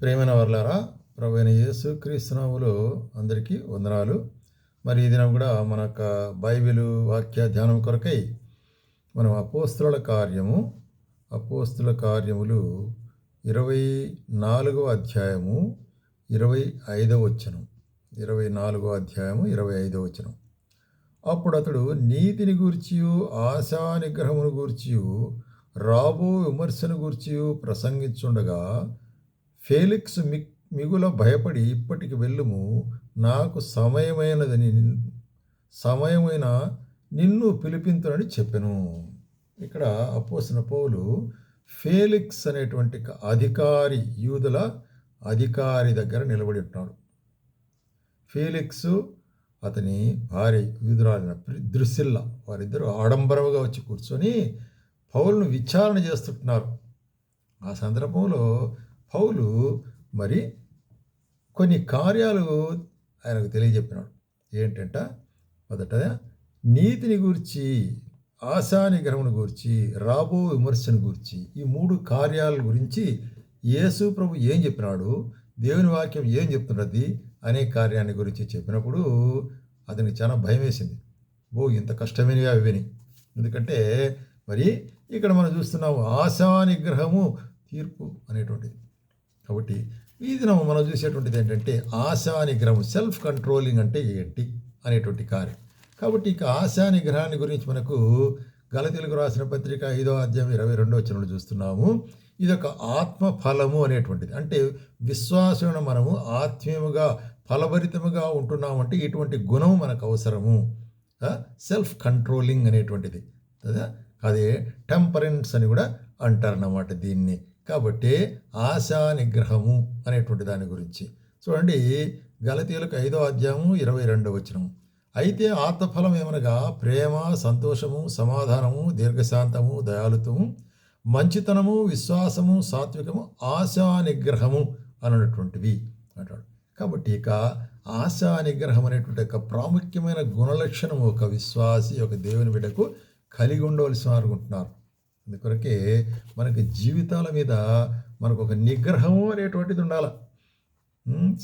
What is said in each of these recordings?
ప్రేమైన వర్లారా ప్రభైన యేసు క్రీస్తునాములు అందరికీ వందనాలు. మరి ఈ దినం కూడా మన యొక్క బైబిల్ వాక్య ధ్యానం కొరకై మనం అపోస్తుల కార్యము అపోస్తుల కార్యములు ఇరవై నాలుగవ అధ్యాయము ఇరవై ఐదవ వచనం. ఇరవై నాలుగవ అధ్యాయము ఇరవై ఐదవ వచనం. అప్పుడు అతడు నీతిని గూర్చియు ఆశా నిగ్రహమును గూర్చియు రాబో విమర్శను గూర్చియు ప్రసంగించుండగా ఫేలిక్స్ మి మిగుల భయపడి ఇప్పటికి వెళ్ళుము. నాకు సమయమైనదని సమయమైన నిన్ను పిలిపింతునని చెప్పెను. ఇక్కడ అపోసిన పౌలు ఫేలిక్స్ అనేటువంటి అధికారి యూదుల అధికారి దగ్గర నిలబడి ఉంటాడు ఫేలిక్స్ అతని భార్య యూదురాలిన దృశిల్ల వారిద్దరూ ఆడంబరముగా వచ్చి కూర్చొని పౌలను విచారణ చేస్తుంటున్నారు. ఆ సందర్భంలో పౌలు మరి కొన్ని కార్యాలు ఆయనకు తెలియజెప్పినాడు. ఏంటంట? మొదట నీతిని గూర్చి ఆశా నిగ్రహమును గురించి రాబో విమర్శను గురించి ఈ మూడు కార్యాల గురించి యేసు ప్రభు ఏం చెప్పినాడు? దేవుని వాక్యం ఏం చెప్తున్నది? అనే కార్యాన్ని గురించి చెప్పినప్పుడు అతనికి చాలా భయం వేసింది ఓ ఇంత కష్టమైనవి అవి విని. ఎందుకంటే మరి ఇక్కడ మనం చూస్తున్నాము ఆశానిగ్రహము తీర్పు అనేటువంటిది. కాబట్టి ఈ దినం మనం చూసేటువంటిది ఏంటంటే ఆశా నిగ్రహం సెల్ఫ్ కంట్రోలింగ్ అంటే ఏంటి అనేటువంటి కార్యం. కాబట్టి ఇక ఆశా నిగ్రహాన్ని గురించి మనకు గలతీలకు రాసిన పత్రిక ఐదో అధ్యాయం ఇరవై రెండో వచ్చిన చూస్తున్నాము. ఇది ఒక ఆత్మ ఫలము అనేటువంటిది. అంటే విశ్వాసమును మనము ఆత్మీయముగా ఫలభరితముగా ఉంటున్నామంటే ఇటువంటి గుణం మనకు అవసరము. సెల్ఫ్ కంట్రోలింగ్ అనేటువంటిది. కదా? అదే టెంపరెన్స్ అని కూడా అంటారన్నమాట దీన్ని. కాబట్టి ఆశా నిగ్రహము అనేటువంటి దాని గురించి. చూడండి గలతీయులకు ఐదో అధ్యాయము ఇరవై రెండవ వచనం. అయితే ఆత్మఫలం ఏమనగా ప్రేమ సంతోషము సమాధానము దీర్ఘశాంతము దయాలుతము మంచితనము విశ్వాసము సాత్వికము ఆశా నిగ్రహము అన్నటువంటివి అంటాడు. కాబట్టి ఇక ఆశా నిగ్రహం అనేటువంటి ఒక ప్రాముఖ్యమైన గుణలక్షణము ఒక విశ్వాసి ఒక దేవుని బిడ్డకు కలిగి ఉండవలసిన అనుకుంటున్నారు అందుకొరకే మనకి జీవితాల మీద మనకు ఒక నిగ్రహము అనేటువంటిది ఉండాలి.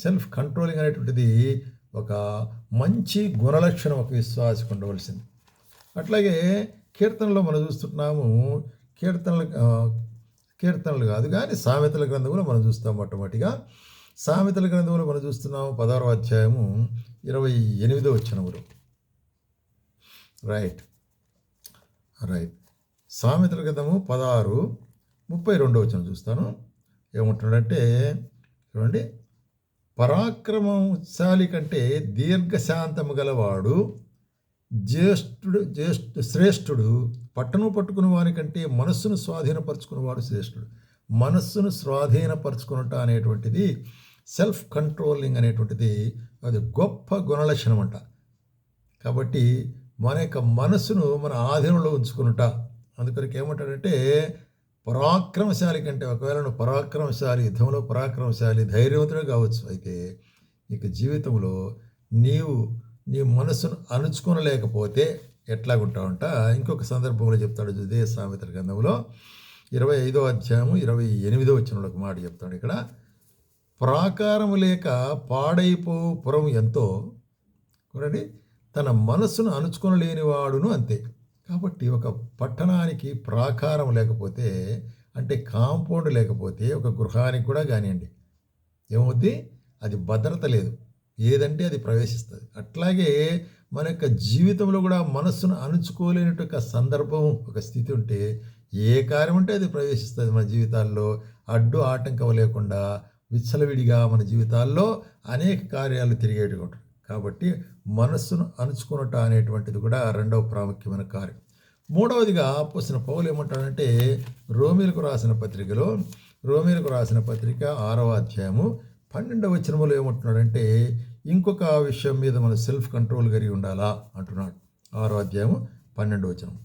సెల్ఫ్ కంట్రోలింగ్ అనేటువంటిది ఒక మంచి గుణలక్షణం ఒక విశ్వాసకు ఉండవలసింది. అట్లాగే కీర్తనలో మనం చూస్తున్నాము కీర్తనలు కీర్తనలు కాదు కానీ సామెతల గ్రంథంలో మనం చూస్తాం మొట్టమొదటిగా. సామెతల గ్రంథంలో మనం చూస్తున్నాము పదహారో అధ్యాయము ఇరవై ఎనిమిదో వచ్చినప్పుడు రైట్. రైట్. సామెతల గ్రంథము పదహారు ముప్పై రెండో వచ్చిన చూస్తాను. ఏమంటున్నాడంటే చూడండి పరాక్రమశాలి కంటే దీర్ఘశాంతము గలవాడు జ్యేష్ఠుడు జ్యేష్ఠ శ్రేష్ఠుడు పట్టణం పట్టుకుని వారికంటే మనస్సును స్వాధీనపరచుకున్నవాడు శ్రేష్ఠుడు. మనస్సును స్వాధీనపరచుకున్నట అనేటువంటిది సెల్ఫ్ కంట్రోలింగ్ అనేటువంటిది అది గొప్ప గుణలక్షణం అంట కాబట్టి మన యొక్క మనస్సును మన ఆధీనంలో ఉంచుకున్నట. అందుకొరకు ఏమంటాడంటే పరాక్రమశాలి కంటే ఒకవేళ నువ్వు పరాక్రమశాలి యుద్ధంలో పరాక్రమశాలి ధైర్యవంతుడే కావచ్చు. అయితే ఇక జీవితంలో నీవు నీ మనసును అణుచుకోనలేకపోతే ఎట్లాగుంటావంట? ఇంకొక సందర్భంలో చెప్తాడు జుదే సామెతల గ్రంథంలో. ఇరవై ఐదో అధ్యాయము ఇరవై ఎనిమిదో వచ్చిన ఒక మాట చెప్తాడు ఇక్కడ. ప్రాకారము లేక పాడైపో పురం ఎంతో చూడండి తన మనస్సును అణుచుకొనలేనివాడును అంతే. కాబట్టి ఒక పట్టణానికి ప్రాకారం లేకపోతే అంటే కాంపౌండ్ లేకపోతే ఒక గృహానికి కూడా కానివ్వండి ఏమవుద్ది? అది భద్రత లేదు. ఏదంటే అది ప్రవేశిస్తుంది. అట్లాగే మన యొక్క జీవితంలో కూడా మనస్సును అణుచుకోలేనట్టు ఒక సందర్భం ఒక స్థితి ఉంటే ఏ కార్యం ఉంటే అది ప్రవేశిస్తుంది మన జీవితాల్లో. అడ్డు ఆటంకం లేకుండా విచ్చలవిడిగా మన జీవితాల్లో అనేక కార్యాలు తిరిగేట్టుగా కాబట్టి మనస్సును అణుచుకున్నట అనేటువంటిది కూడా రెండవ ప్రాముఖ్యమైన కార్యం. మూడవదిగా పోసిన పౌలు ఏమంటాడంటే రోమిలకు రాసిన పత్రికలో రోమిలకు రాసిన పత్రిక ఆరవ అధ్యాయము పన్నెండవ వచనములో ఏమంటున్నాడంటే ఇంకొక విషయం మీద మనం సెల్ఫ్ కంట్రోల్ కలిగి ఉండాలా అంటున్నాడు. ఆరో అధ్యాయము పన్నెండవ వచనం.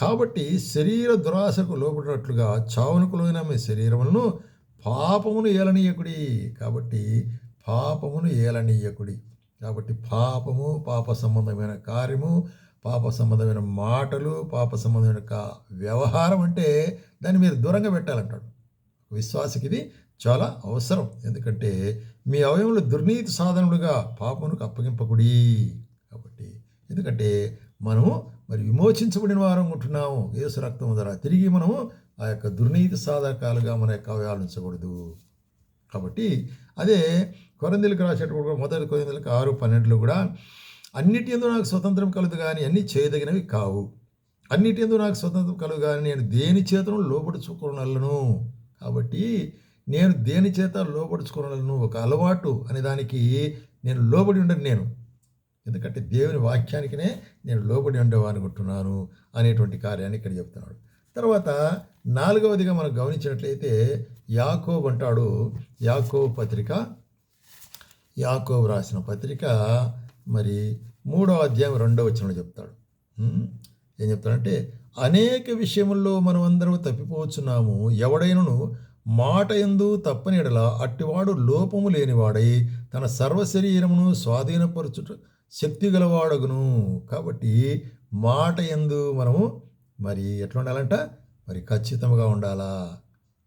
కాబట్టి శరీర దురాశకు లోపడినట్లుగా చావునకు లోన మీ శరీరములను పాపమును ఏలనీయకుడి. కాబట్టి పాపమును ఏలనీయకుడి. కాబట్టి పాపము పాప సంబంధమైన కార్యము పాప సంబంధమైన మాటలు పాప సంబంధమైన వ్యవహారం అంటే దాన్ని మీరు దూరంగా పెట్టాలంటాడు. విశ్వాసకి ఇది చాలా అవసరం. ఎందుకంటే మీ అవయములు దుర్నీతి సాధనలుగా పాపమునకు అప్పగింపకుడి. కాబట్టి ఎందుకంటే మనము మరి విమోచించబడిన వారం ఉంటున్నాము. యేసు రక్తం ద్వారా తిరిగి మనము ఆ యొక్క దుర్నీతి సాధకాలుగా మన యొక్క అవయాలు ఉంచకూడదు. కాబట్టి అదే కొరందీలకు రాసేటప్పుడు మొదటి కొరందీలకు ఆరు పన్నెండులో కూడా అన్నిటి ఎందు నాకు స్వతంత్రం కలదు కానీ అన్నీ చేయదగినవి కావు. అన్నిటి ఎందు నాకు స్వతంత్రం కలదు కానీ నేను దేని చేతను లోపడుచుకోనలను కాబట్టి నేను దేని చేత లోపడుచుకోనలను ఒక అలవాటు అనే దానికి నేను లోబడి ఉండను నేను. ఎందుకంటే దేవుని వాక్యానికినే నేను లోబడి ఉండవు అనుకుంటున్నాను అనేటువంటి కార్యాన్ని ఇక్కడ చెప్తున్నాడు. తర్వాత నాలుగవదిగా మనం గమనించినట్లయితే యాకోబ్ అంటాడు యాకోబ్ పత్రిక యాకోబ్ రాసిన పత్రిక మరి మూడో అధ్యాయం రెండో వచనంలో చెప్తాడు. ఏం చెప్తాడంటే అనేక విషయముల్లో మనం అందరం తప్పిపోవచ్చున్నాము. ఎవడైనను మాట ఎందు తప్పని ఎడల అట్టివాడు లోపము లేనివాడై తన సర్వ శరీరమును స్వాధీనపరచుట శక్తి గలవాడగును. కాబట్టి మాట ఎందు మనము మరి ఎట్లా ఉండాలంట మరి ఖచ్చితంగా ఉండాలా?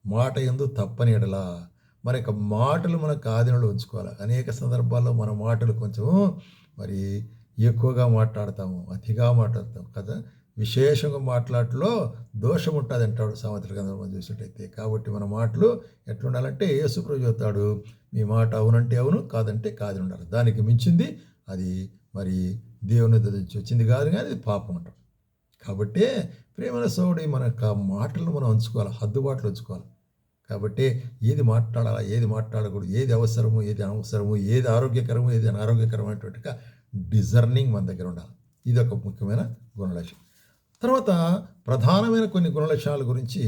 మాట ఎందు తప్పని ఎడలా. మరి యొక్క మాటలు మన ఆధీనంలో ఉంచుకోవాలి? అనేక సందర్భాల్లో మన మాటలు కొంచెం మరి ఎక్కువగా మాట్లాడతాము అతిగా మాట్లాడతాం కదా? విశేషంగా మాట్లాడటంలో దోషం ఉంటుంది అంటాడు సామెతల గ్రంథంలో చూసినట్టయితే. కాబట్టి మన మాటలు ఎట్లుండాలంటే యేసుప్రభు చెప్తాడు మీ మాట అవునంటే అవును కాదంటే కాదని ఉండాలి. దానికి మించింది అది మరి దేవుని దగ్గర వచ్చింది కాదు కానీ అది పాపం అంటాం కాబట్టి ప్రేమల సోడి మన మాటలను మనం ఉంచుకోవాలి హద్దుబాట్లు ఉంచుకోవాలి కాబట్టి ఏది మాట్లాడాలా ఏది మాట్లాడకూడదు ఏది అవసరము ఏది అనవసరము ఏది ఆరోగ్యకరము ఏది అనారోగ్యకరమైనటువంటి డిజర్నింగ్ మన దగ్గర ఉండాలి. ఇది ఒక ముఖ్యమైన గుణలక్షణం. తర్వాత ప్రధానమైన కొన్ని గుణలక్షణాల గురించి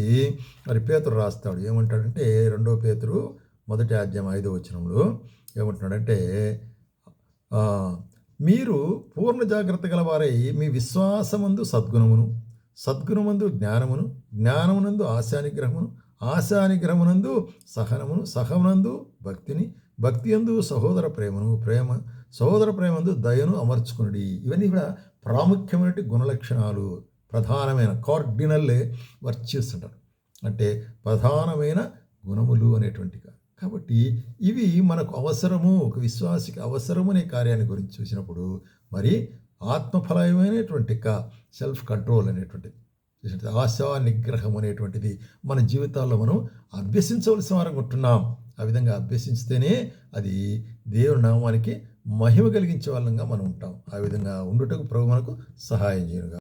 మరి పేతురు రాస్తాడు. ఏమంటాడంటే రెండో పేతురు మొదటి ఆద్యం ఐదో వచనంలో ఏమంటున్నాడంటే మీరు పూర్ణ జాగ్రత్త గలవారై మీ విశ్వాసమందు సద్గుణమును సద్గుణమందు జ్ఞానమును జ్ఞానమునందు ఆశానిగ్రహమును ఆశానిగ్రహమునందు సహనమును సహమునందు భక్తిని భక్తి అందు సహోదర ప్రేమను ప్రేమ సహోదర ప్రేమందు దయను అమర్చుకునుడి. ఇవన్నీ కూడా ప్రాముఖ్యమైన గుణలక్షణాలు. ప్రధానమైన కార్డినల్ వర్చ్యూస్ అంటారు అంటే ప్రధానమైన గుణములు అనేటువంటిగా. కాబట్టి ఇవి మనకు అవసరము ఒక విశ్వాసికి అవసరము అనే కార్యాన్ని గురించి చూసినప్పుడు మరి ఆత్మఫలమైనటువంటి సెల్ఫ్ కంట్రోల్ అనేటువంటిది. ఆశా నిగ్రహం అనేటువంటిది మన జీవితాల్లో మనం అభ్యసించవలసిన వారం ఉంటున్నాం. ఆ విధంగా అభ్యసిస్తేనే అది దేవుని నామానికి మహిమ కలిగించే వాళ్ళంగా మనం ఉంటాం. ఆ విధంగా ఉండుటకు ప్రభు మనకు సహాయం చేయనుగా.